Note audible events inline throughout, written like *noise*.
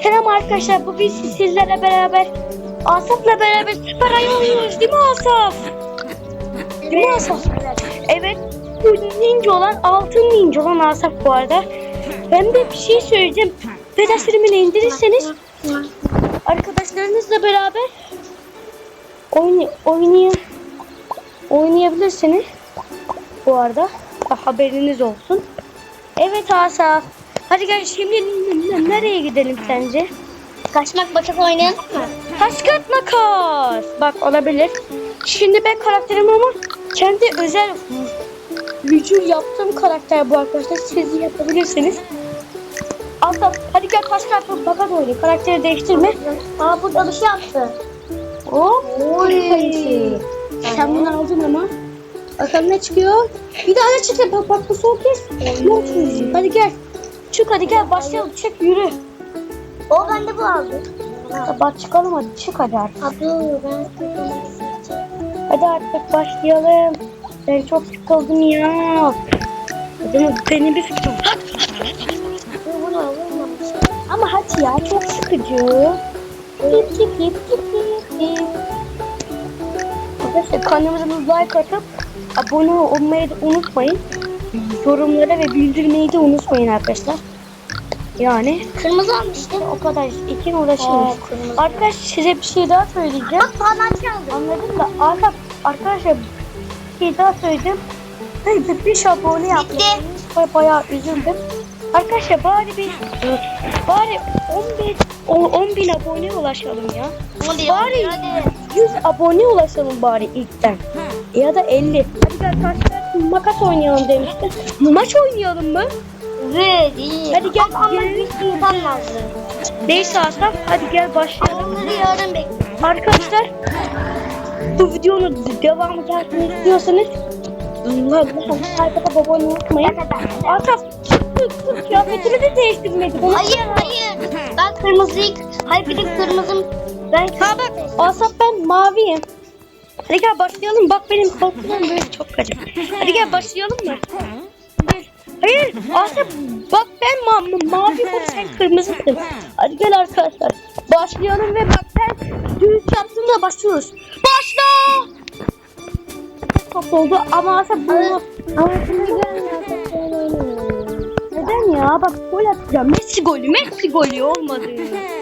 Selam arkadaşlar. Bugün sizlerle beraber Asaf'la beraber süper ayı oynuyoruz değil mi Asaf? Değil mi Asaf? Evet. Bu ninja olan, altın ninja olan Asaf bu arada. Ben de bir şey söyleyeceğim. Sürümünü indirirseniz arkadaşlarınızla beraber oynay oynay oynayabilirsiniz. Bu arada haberiniz olsun. Evet Asaf. Hadi gel şimdi nereye gidelim sence? Kaçmak makas oynayalım mı? Taş kağıt makas. Bak olabilir. Şimdi ben karakterim ama kendi özel gücü yaptığım karakter bu arkadaşlar. Siz yapabilirsiniz. Asaf hadi gel taş kağıt makas oynayalım. Karakteri değiştirme. Aa burada bir şey yaptı. Hop. Oy. Sen bunu aldın ama. Bakalım ne çıkıyor? Bir daha ne çıkıyor? Bak bak bu. Mont müziği. Hadi gel. Çık hadi gel başlayalım. Çık yürü. O bende bu aldı. Bak çıkalım hadi. Çık hadi artık. Abi ben Hadi artık başlayalım. Ben çok sıkıldım ya. Benim, benim bir alalım. Ama hadi ya çok sıkıcı. Dip dip dip dip dip dip. Arkadaşlar kanalımıza like atıp abone olmayı unutmayın. Yorumlara ve bildirmeyi de unutmayın arkadaşlar. Yani Kırmızı almıştım. o kadar için uğraşıyoruz. Arkadaş size bir şey daha söyleyeceğim. Bak parmak çaldı. Anladım da arka, arkadaşlar bir şey daha söyleyeceğim. Ben bir beş abone yaptım. Bayağı üzüldüm. Arkadaşlar bari bir bari 15 o- 10 bin abone ulaşalım ya. Hadi Bari hadi. 100 abone ulaşalım bari ilkten. Ya da 50. Hadi gel makas oynayalım demişti. Maç oynayalım mı? Ready. Hadi gel, Ama bir insan lazım. Neyse Asaf hadi gel başlayalım. Onları yarın bekliyorum. Arkadaşlar bu videonun devamı gelsin istiyorsanız Arkada babanı unutmayın. Asaf kıyafetini de değiştirmedi. Bunu Hayır hayır. Ben kırmızıyı. Hayır bir de kırmızım. Ben bak Asaf ben maviyim. Hadi gel başlayalım. Bak benim korkudan böyle çok acı. Hadi gel başlayalım mı? Hayır Asaf bak ben ma ma- mavi bu sen kırmızısın. Hadi gel arkadaşlar. Başlayalım ve bak ben düğüt yaptığımda başlıyoruz. Başla! Çok oldu ama Asaf bunu... Ama şimdi gelmiyor. Neden ya? Bak gol atacağım. Messi golü, Messi golü olmadı. *laughs*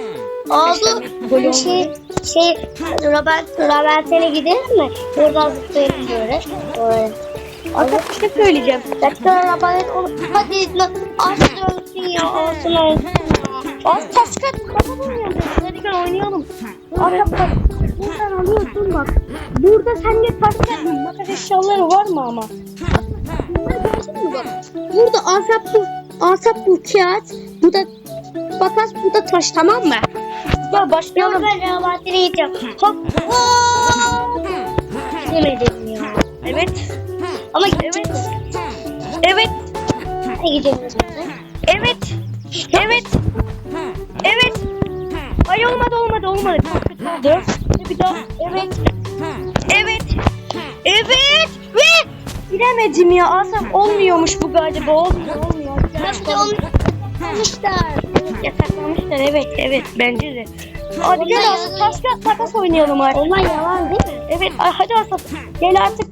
Oldu. Şey, şey, Robert, Robert'e gidelim mi? Buradan zıplayalım böyle. Böyle. Asaf bir şey söyleyeceğim. Dakika Robert olur. Hadi lan. Aslı olsun ya, olsun olsun. Az taş kat kafa oynayalım. Hadi gel oynayalım. Asaf bak. Buradan alıyorsun bak. Burada sende taş kat makas eşyaları var mı ama? Burada asap bu. Asap bu kağıt. Bu da makas bu da taş tamam mı? Yok başlayalım. ben Robert'e yiyeceğim. Hop. Gidemedim ya. Evet. Ama Evet. Evet. Ne gideceğiz? Evet. Evet. Evet. Ay olmadı olmadı olmadı. Oldu. Bir daha. Evet. Evet. Evet. Ve bilemedim ya. Asaf olmuyormuş bu galiba. Olmuyor olmuyor. Nasıl olmuşlar? Yasaklamışlar evet evet bence de. Hadi gel yalan. taş kağıt takas oynayalım artık. Onlar yalan değil mi? Evet ay, hadi Asaf gel artık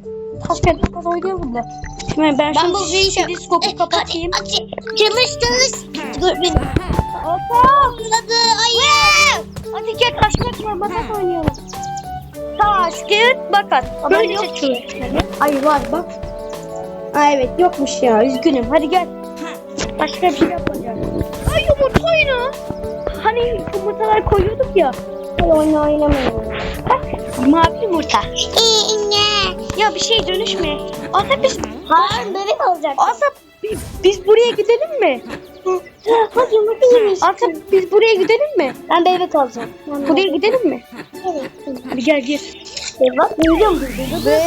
taş kağıt takas oynayalım da. Şimdi ben, Ben bu şu diskopu kapatayım. Hadi, hadi. Çalış çalış. Dur bir. Asaf. Hadi gel taş kağıt makas oynayalım. Taş kağıt makas. Ama Böyle yok seçiyoruz. Ay var bak. Aa evet yokmuş ya üzgünüm. Hadi gel. Başka bir şey yapacağız. Ay yumurta oyunu. Hani yumurtalar koyuyorduk ya. Hadi oyunu oynamayalım. Bak mavi yumurta. İyi? Ya bir şey dönüşme. Asap biz, Hayır bebek olacak. Asap biz, biz buraya gidelim mi? Hadi yumurta yemiş. Asap biz buraya gidelim mi? Ben bebek olacağım. Ben Buraya gidelim mi? Evet. Hadi gel gir. Bak bunu. Ve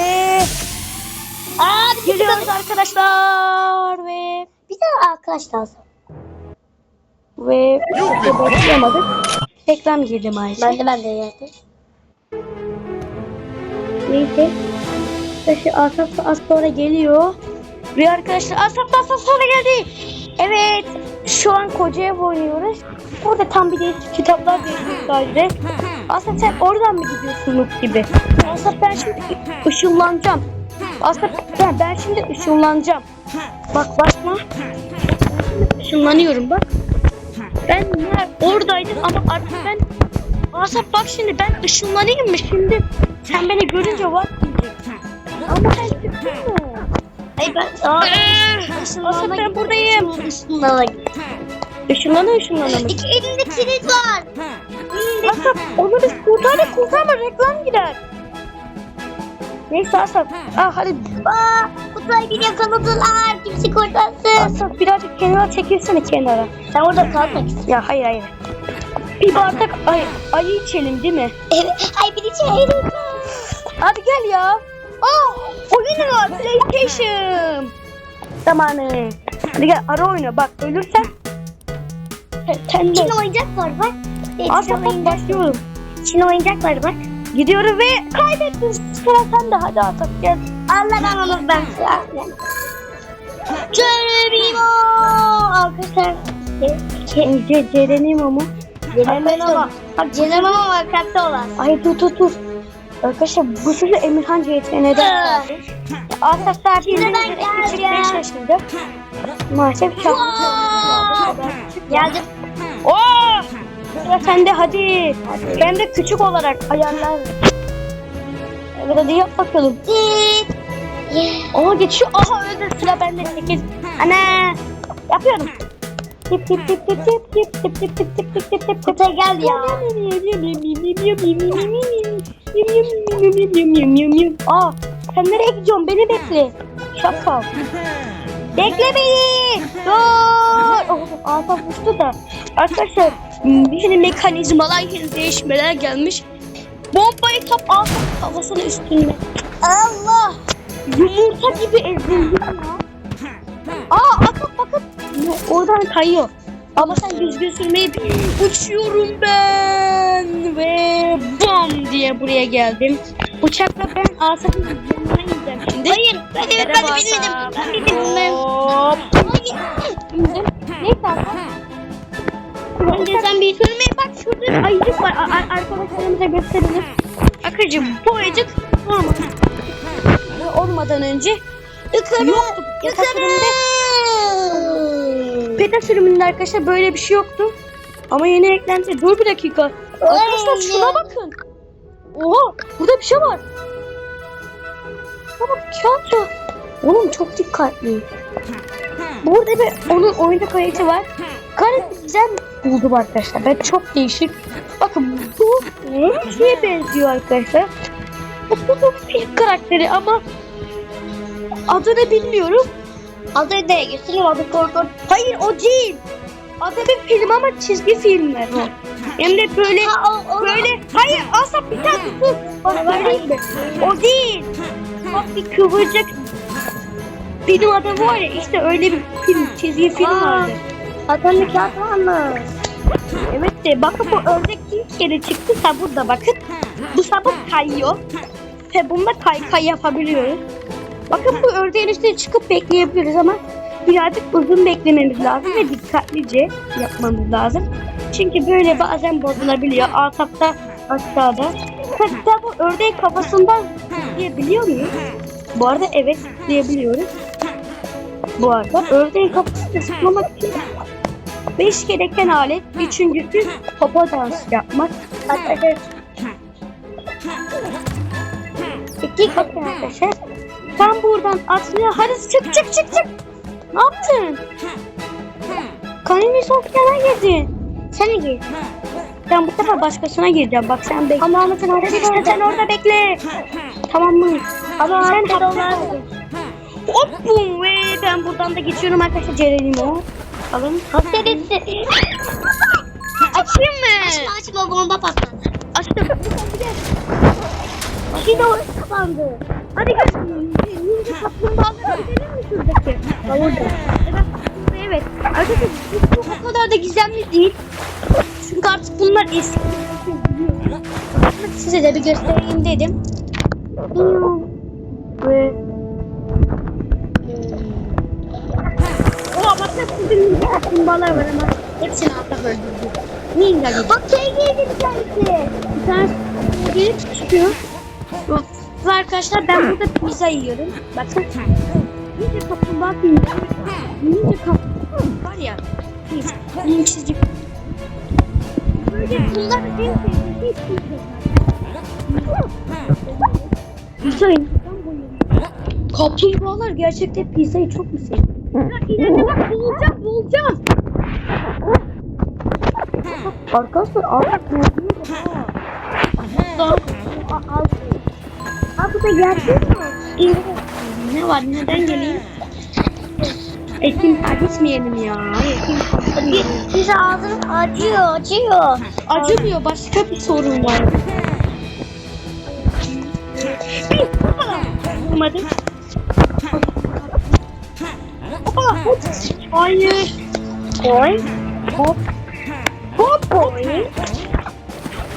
Aa geliyoruz arkadaşlar ve Bir tane arkadaş lazım. Ve başlayamadık. Reklam girdi maalesef. Ben de ben de yedim. Neyse. Arkadaşlar Asaf az sonra geliyor. Ve arkadaşlar Asaf az sonra geldi. Evet. Şu an koca ev oynuyoruz. Burada tam bir de kitaplar veriyoruz sadece. Aslında sen oradan mı gidiyorsun Nuh gibi? Aslında ben şimdi ışınlanacağım. Aslında ben, ben şimdi ışınlanacağım. Bak bakma. Işınlanıyorum bak. Ben oradaydım ama artık ben Asaf bak şimdi ben ışınlanayım mı şimdi? Sen beni görünce var diyeceksin. Ama ben çıktım mı? Ay ben... Aa, Asaf ben buradayım. Işınlana git. Işınlana ışınlana mı? İki elinde kilit var. Asaf onu biz kurtardık kurtarma reklam gider. Neyse Asaf. Ah hadi Aa, Kutay beni yakaladılar. Kimse kurtarsın. Asaf birazcık kenara çekilsene kenara. Sen orada kalmak istiyorsun. Ya hayır hayır. Bir bardak ay, ayı içelim değil mi? Evet. Ay bir içeri. Hadi gel ya. Aa, oyun var PlayStation. Zamanı. Hadi gel ara oyna bak ölürsen. Sen, sen de. Çin oyuncak var bak. Çin bak oyuncak, başlıyorum. Çin oyuncak var bak. Gidiyorum ve kaybettim. Sıra sen de hadi atak gel. Allah'tan olur ben sıra. Cerenimo! Arkadaşlar. Cerenimo mu? Cerenimo mu? Cerenimo mu? Olan. Ay dur dur dur. Arkadaşlar bu sürü Emirhan CTN'de geldi. Arkadaşlar ben geldim. Maalesef şarkı. Geldim. Sıra sende hadi. Ben de küçük olarak ayarlar. Evet hadi yap bakalım. Git. Yeah. Aa geçiyor. Aha öldü sıra bende 8. Ana. Yapıyorum. Tip tip tip tip tip tip tip tip tip tip tip tip tip Kutay gel ya. Aa sen nereye gidiyorsun? Beni bekle. Şapka. Bekle beni. Dur. Oh, Asaf uçtu da. Arkadaşlar yeni mekanizmalar, yeni değişmeler gelmiş. Bombayı top Asaf kafasının üstünde. Allah. Yumurta gibi ezildim ya. *laughs* Aa Asaf bakın. Oradan kayıyor. Ama sen düzgün sürmeyi uçuyorum ben ve bam diye buraya geldim. Uçakla ben Asaf'ın yanına ineceğim şimdi. Hayır. Ben, ben de bilmedim. Ben bilmedim. Hop. Neyse Asaf. Önce sen bir Sürmeye bak şurada bir ayıcık var. A- a- arkadaşlarımıza gösterelim. Akıcım bu ayıcık normal. Olmadan önce yoktu. Yasa sürümünde. Beta sürümünde arkadaşlar böyle bir şey yoktu. Ama yeni eklendi. Dur bir dakika. Arkadaşlar şuna bakın. Oha burada bir şey var. Şuna bak tiyatro. Oğlum çok dikkatli. Burada bir onun oyunda kayıtı var. Gayet güzel buldum arkadaşlar. Ben çok değişik. Bakın bu şeye benziyor arkadaşlar. Bu, film karakteri ama adını bilmiyorum. Adı ne? Göstereyim adı korkun. Hayır o değil. Adı bir film ama çizgi filmler o. Hem de böyle Ha, o, o. böyle hayır asla bir tane dur. Bak mi? O değil. Bak bir kıvırcık film adı var ya işte öyle bir film çizgi film vardı. Hakan kağıt varmış. Evet de bakın bu ördek ilk kere çıktı sabırda bakın. Bu sabır kayıyor. Ve bunda kay kay yapabiliyoruz. Bakın bu ördeğin üstüne çıkıp bekleyebiliriz ama birazcık uzun beklememiz lazım ve dikkatlice yapmamız lazım. Çünkü böyle bazen bozulabiliyor. Altapta aşağıda. Hatta bu ördeğin kafasından diyebiliyor muyuz? Bu arada evet diyebiliyoruz. Bu arada ördeğin kafasını sıkmamak için Beş gereken alet. Üçüncüsü topa dans yapmak. Arkadaşlar. İki bakın arkadaşlar. Sen buradan atlıyor. Hadi çık çık çık çık. Ne yaptın? Kanuni Sofya'na girdin. De gir. Ben bu sefer başkasına gireceğim. Bak sen bekle. Ama ama sen orada bekle. Sen orada bekle. Tamam mı? Ama sen hapse Hop bum ve ben buradan da geçiyorum arkadaşlar Ceren'im o. Alın. Hapsedilsin. Açayım mı? Açma açma bomba patladı. Açtım. Yine orası kapandı. Hadi gel. Ninja kaplumbağalara gidelim mi şuradaki? Orada. Evet. Arkadaşlar bu o kadar da gizemli değil. Çünkü artık bunlar eski. Size de bir göstereyim dedim. Ve... Ama Asap bugün kaplumbağalar var ama hepsini Asap öldürdü. Ninja gibi. Bak şey geldi bir tanesi. Bir tane gelip çıkıyor. Ve arkadaşlar ben burada pizza yiyorum. Bakın. Ninja kaplumbağa pizza. Ninja kaplumbağa var ya. Pizza. Linçsizlik. Böyle bunlar en sevdiğim Pizzayı Kaplumbağalar gerçekten pizzayı çok mu seviyor? Ya ileride bak boğulacağım boğulacağım. Arkadaşlar artık boğuluyor da. Aa bu da geldi mi? Ne var neden geleyim? Ekim gitmeyelim ya. Ekim bir ağzın acıyor, acıyor. acımıyor başka bir sorun var. Olmadı. Hayır. Oy. Hop. Hop oy.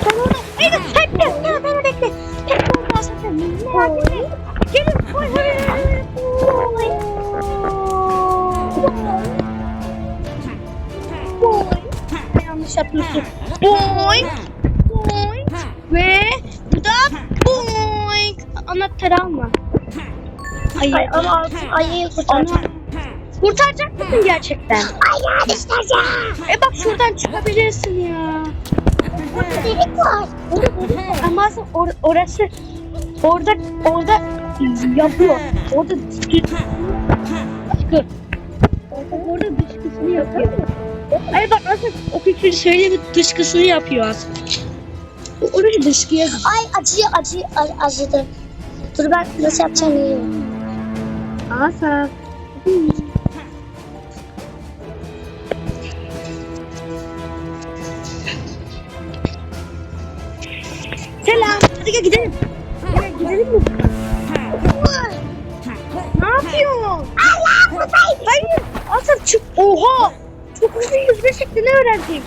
Tamam. Hayır, bekle. Tamam, beni bekle. Bekle ondan sonra. Merak etme. Gelin. Oy, oy, oy, oy. Boy. Yanlış yapıyorsun. Boy. Boy. Ve bu da boy. Anahtarı alma. Hayır. Ay, ama ayıyı Ana. Kurtaracak. Mısın gerçekten? Ayağı düşeceğim. E bak şuradan çıkabilirsin ya. Delik var. Ama or- orası orada orada yapıyor. Orada dışkı. Orada, orada dışkısını yapıyor. Hayır bak nasıl o fikri şöyle bir dışkısını yapıyor aslında. Orası dışkıya. Ay acıyor, acıyor, a- acıdı. Dur ben nasıl yapacağım bilmiyorum. Asa. Gel gidelim. Gidelim mi? Ne yapıyorsun? Allah buradayım. Hayır. Asaf çık. Oha. Çok hızlı yüzme şeklini öğrendim.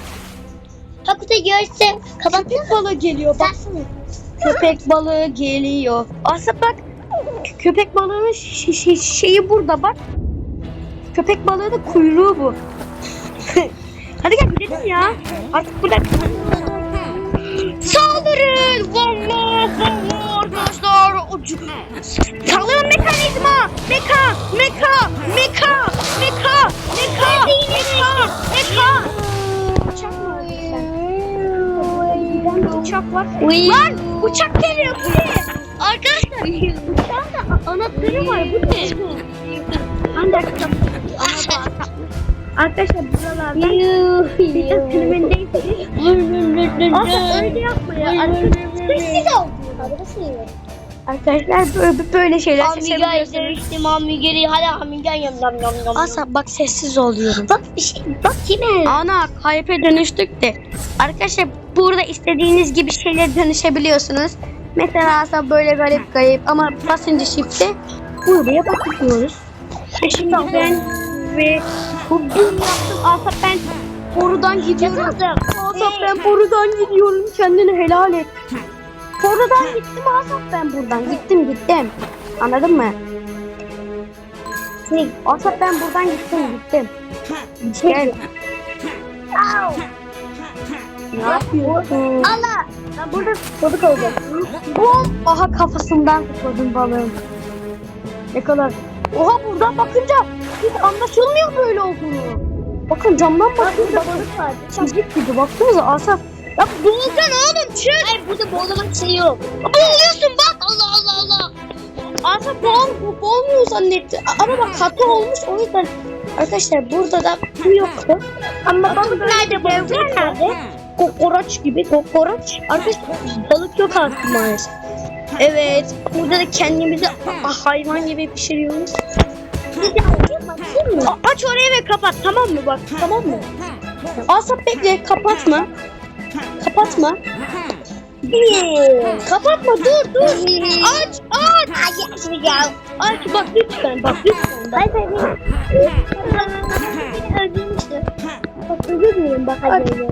Hakikaten görsem kapattın Köpek balığı geliyor. Bak. Baksana. Köpek balığı geliyor. Asaf bak. Köpek balığının şeyi burada bak. Köpek balığının kuyruğu bu. *laughs* Hadi gel gidelim ya. Artık burada. Saldırın! Valla valla arkadaşlar. Saldırın mekanizma! Meka! Meka! Meka! Meka! Meka! Meka! Meka! Uçak bir uçak var. Lan uçak geliyor bu ne? Arkadaşlar uçağın da anahtarı var bu ne? Hangi arkadaşlar? Arkadaşlar buralarda bir de filmindeyiz. Aslında öyle yapma ya. Sessiz ol. Arkadaşlar böyle, böyle şeyler Amiga izlemiştim Amiga. Hadi Amiga yam yam yam. Asa bak sessiz oluyorum. Bak bir şey. Bak kime? Ana kayıpa dönüştük de. Arkadaşlar burada istediğiniz gibi şeylere dönüşebiliyorsunuz. Mesela aslında böyle garip garip ama basınca shift'e buraya bakıyoruz. Şimdi ben bu bunu yaptım. Asap ben borudan gidiyorum. Asap ben borudan gidiyorum. Kendini helal et. Borudan gittim Asap ben buradan. Gittim gittim. Anladın mı? Ne? Asap ben buradan gittim gittim. Gel. Ne yapıyorsun? Allah. Ben burada balık alacağım. Bom! Aha kafasından tutmadım balığın. Ne kadar? Oha buradan bakınca hiç anlaşılmıyor böyle olduğunu. Bakın camdan bakınca balık var. Çizik gibi baksanıza Asaf. Ya boğulacaksın oğlum çık. Hayır burada boğulamak şey yok. Boğuluyorsun bak. Allah Allah Allah. Asaf boğul, boğulmuyor zannetti. Ama bak katı olmuş o yüzden. Arkadaşlar burada da bu yoktu. Ama balık nerede? Balık nerede? Kokoraç gibi kokoraç. Arkadaşlar balık yok artık maalesef. Evet. Burada da kendimizi hayvan gibi pişiriyoruz. A- aç orayı ve kapat tamam mı bak tamam mı? Asap bekle kapatma. Kapatma. Kapatma dur dur. Aç aç. Aç bak lütfen bak lütfen. Bak. Öldürmüştü. Bak özür dilerim bak hadi.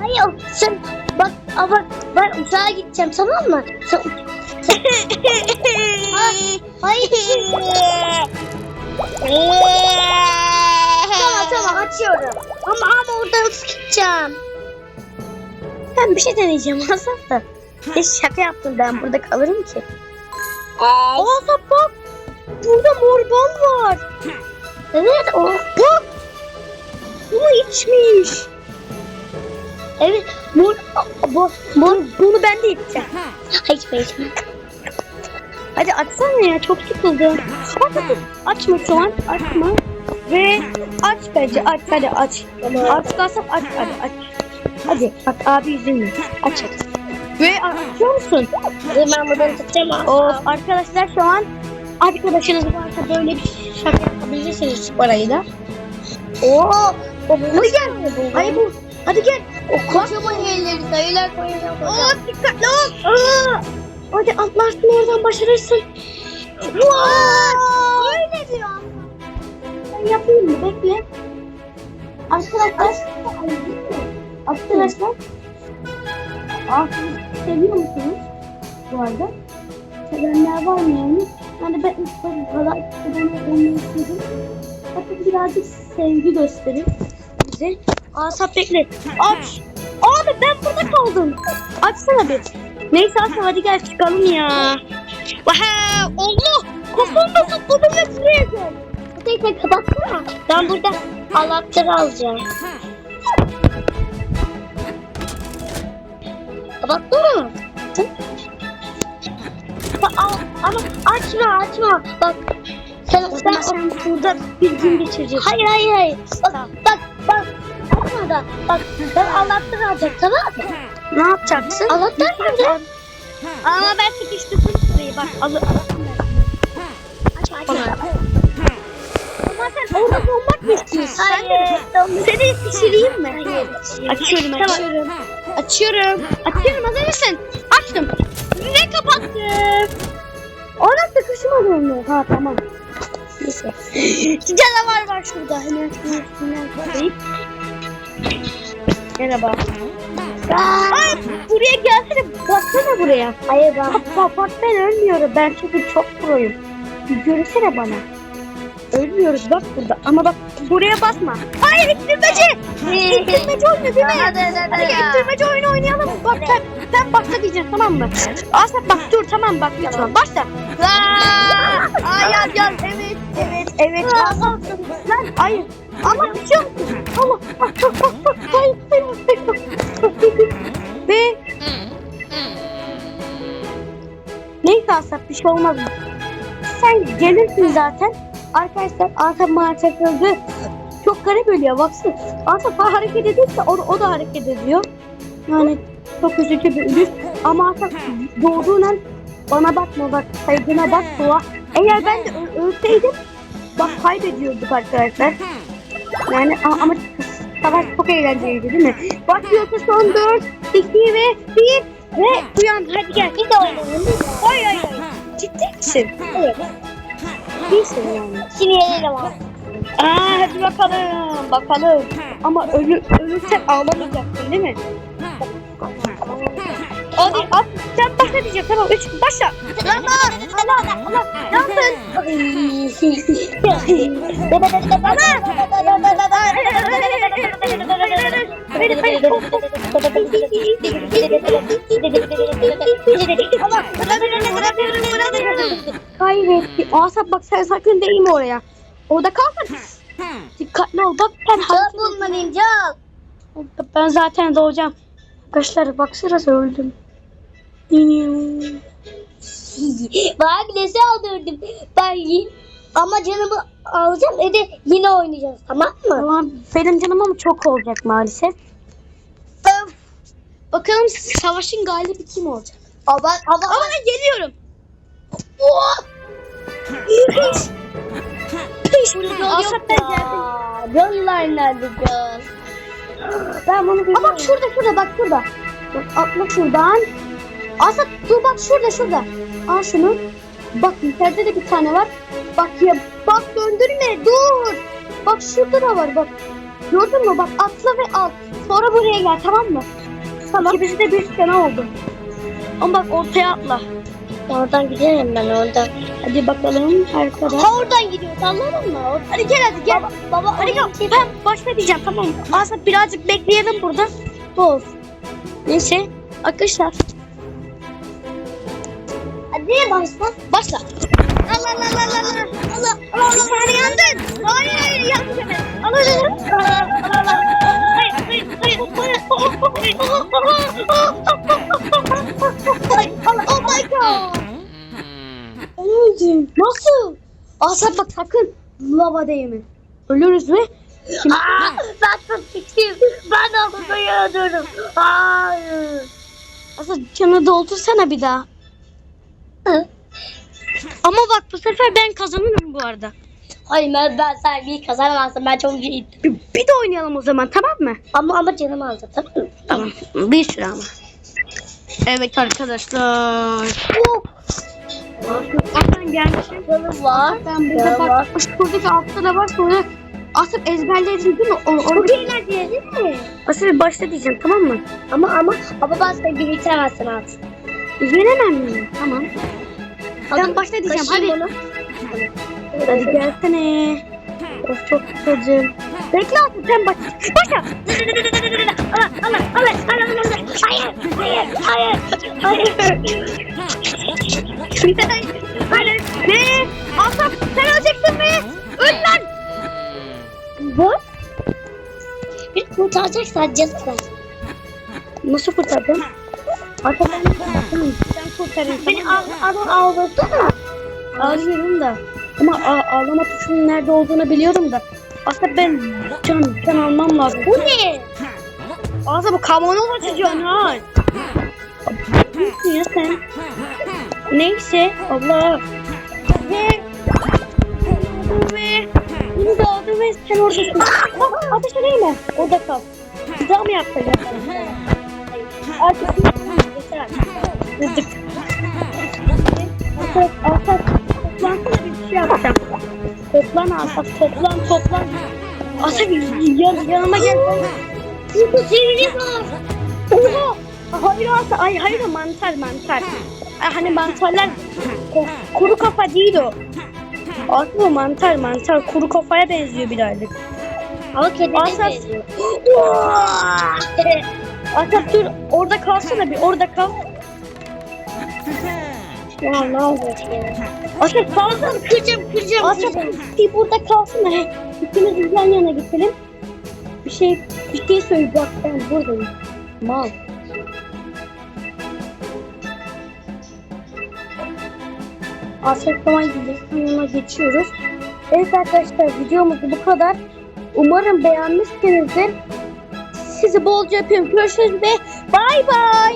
Hayır sen bak ama ben uçağa gideceğim tamam mı? Sen, sen... Hayır. tamam tamam açıyorum. Ama ama oradan sıkacağım. Ben bir şey deneyeceğim Asaf da. Hiç şaka yaptım ben burada kalırım ki. Asaf bak. Burada mor bal var. Evet o. Bak. Bunu içmiş. Evet mor. Bu Bunu, bunu ben de içeceğim. hiç hiç. Hadi açsana ya çok sıkıldım. Hadi, hadi. Açma şu an açma. Ve aç bence aç hadi aç. Aç kalsam aç hadi aç. Hadi bak abi üzülme. Aç hadi. Ve açıyor musun? Ben buradan tutacağım. Of arkadaşlar şu an arkadaşınız varsa böyle bir şaka yapabilirsiniz da. Oo. Hadi gel. Hayır bu. Hadi gel. O kocaman yerleri sayılar koyacağım. Oo dikkatli ol. Aa. Hadi atlarsın oradan başarırsın. Öyle diyor. Ben yapayım mı? Bekle. Arkadaşlar. Arkadaşlar. Ağzınızı seviyor musunuz? Bu arada. Sevenler var mı yani? Yani ben ilk bu kadar sevenler olmayı istedim. Bakın birazcık sevgi gösterin bize. Asap bekle. Aç. Abi ben burada kaldım. Açsana bir. Neyse Asap hadi gel çıkalım ya. Vaha Allah. Kafamda tutladım ve buraya gel. Neyse kapatsana. Ben burada anahtarı alacağım. Bak, al, ama Açma açma. Bak. Sen, sen, sen, burada bir gün geçireceksin. Hayır hayır hayır. Bak bak bak. Açma da. Bak ben anahtarı alacağım tamam mı? Ne yapacaksın? Anahtar nerede? Ama ben sıkıştırdım şurayı bak. Al, Açma açma. Ama sen orada olmak mı istiyorsun? Hayır. Seni pişireyim mi? Hayır. Açıyorum Tamam. açıyorum. Açıyorum. Açıyorum hazır mısın? Açtım. Ve kapattım. Ona sıkışmadı onu. Ha tamam. Neyse. *gasps* Canavar var şurada. Hemen şunu üstünden koyayım. Merhaba. Ay, buraya gelsene. Baksana buraya. Hayır ben. Bak, bak, bak ben ölmüyorum. Ben çünkü çok proyum. Bir görürsene bana. Ölmüyoruz bak burada. Ama bak buraya basma. Hayır ittirmeci. İttirmeci oyunu değil mi? Hadi, hadi, hadi. Hadi ittirmeci oyunu oynayalım. Bak sen, sen başla diyeceksin tamam mı? Asaf bak dur tamam bak lütfen başla. Aa, Ay yaz yaz evet evet evet. Lan hayır. Ama düşüyor musun? Allah. Hayır. Ve Neyse Asaf bir şey olmaz. Sen gelirsin zaten. Arkadaşlar Asaf bana takıldı. Çok garip ölüyor baksana. Asaf hareket ediyorsa o, o da hareket ediyor. Yani çok üzücü bir ölüş. Ama Asaf doğduğun an bana bakma bak saygına bak doğa. Eğer ben de ölseydim bak kaybediyorduk arkadaşlar. Yani ama savaş çok eğlenceliydi değil mi? Başlıyorsa son 4, 2 ve 1 ve uyan hadi gel. Bir de oynayalım. Hayır hayır hayır. Ciddi misin? Evet. Değilsin yani. Şimdi yenelim ama. Aa hadi bakalım bakalım. Ama ölü, ölürsen ağlamayacaksın değil mi? Hadi at sen başla diyecek tamam üç başla. Lan Allah Allah. Ne yaptın? Kaybetti. Asap bak sen sakın değme oraya. Orada kalma. Dikkatli ol bak ben can. Ben zaten doğacağım. Arkadaşlar baksana öldüm. Bak nesi aldırdım. Ben ama canımı alacağım evde yine oynayacağız tamam mı? Tamam benim canım ama çok olacak maalesef. Öf. Bakalım savaşın galibi kim olacak? Ama ama Ama ben geliyorum. Oh! Asap ben geldim. Canlar nerede can? Ben bunu biliyorum. Bak şurada şurada bak şurada. Bak atla şuradan. Asap dur bak şurada şurada. Al şunu. Bak yukarıda da bir tane var. Bak ya bak döndürme dur. Bak şurada da var bak. Gördün mü bak atla ve al. Sonra buraya gel tamam mı? Tamam. İkimiz de bir tane oldu. Ama bak ortaya atla. Oradan giderim ben oradan. Hadi bakalım arkada. Ha oradan gidiyor anladın mı? Hadi gel hadi gel. Baba, baba Hadi gel. Ben başla diyeceğim tamam mı? Aslında birazcık bekleyelim burada. Bu olsun. Neyse arkadaşlar Nereye başla? Başla. Allah Allah Allah Allah Allah Allah Allah sen yandın. Hayır hayır yandın. Allah Allah Allah Allah. Allah Allah. Hey Hayır hayır hayır. Oh my god. Ölürüz. Nasıl? Asap bak sakın lava değme. Ölürüz ve Şimdi... Aa, ben çok fikrim. Ben havada yanıyorum. Hayır. Asıl canı doldursana bir daha. Ama bak bu sefer ben kazanırım bu arada. Hayır ben, ben sen bir kazanamazsın. Ben çok iyiyim. Bir, bir de oynayalım o zaman tamam mı? Ama ama canım aldı tamam mı? Tamam. Bir süre ama. Evet arkadaşlar. Oh, gelmişim. canım var. Ben burada bak. Şuradaki altta da var sonra. Asıl ezberledin değil mi? O, Çok eğlenceli değil mi? Asıl başla diyeceğim tamam mı? Ama ama ama ben seni biriktiremezsin artık. Yenemem mi? Tamam. Ben başla diyeceğim hadi. onu. Hadi gelsene. Of çok sıkıldım. Bekle artık sen baş. Başla. Allah Allah Allah Allah Allah. Hayır hayır hayır hayır. Hayır. Ne? Asap sen öleceksin mi? Öl lan. Bu? Bir kurtaracaksan canım ver. Nasıl kurtardın? Arkadan sen kurtarın. Beni al, al, aldırsana. Ağlıyorum da. Ama a- ağlama tuşunun nerede olduğunu biliyorum da. Aslında ben can, can almam lazım. Bu ne? Aslında bu kavanoz açacaksın ha. Nesin ya sen? Neyse Allah. Ve ve bunu da aldı ve sen oradasın. Ah, Ateş edeyim Orada kal. Daha mı yapacağız? Artık Kızdık. Asaf, Asaf, toplansana bir şey yapacağım. Toplan Asaf, toplan, toplan. Asaf yan, yanıma gel. Burada sihirli var. Oha! Hayır Asaf, ay hayır mantar, mantar. Hani mantarlar kuru kafa değil o. Asaf o mantar, mantar. Kuru kafaya benziyor birazcık. Ama kedine benziyor. Asaf dur, orada kalsana bir, orada kal. Ya ne olacak ya? Asaf kalsana. Kıracağım kıracağım Asaf bir burada kalsın da ikimiz yan yana gidelim. Bir şey bir şey söyle bak ben buradayım. Mal. Gidelim yanına geçiyoruz. Evet arkadaşlar videomuz bu kadar. Umarım beğenmişsinizdir. Sizi bolca öpüyorum. Görüşürüz ve bay bay.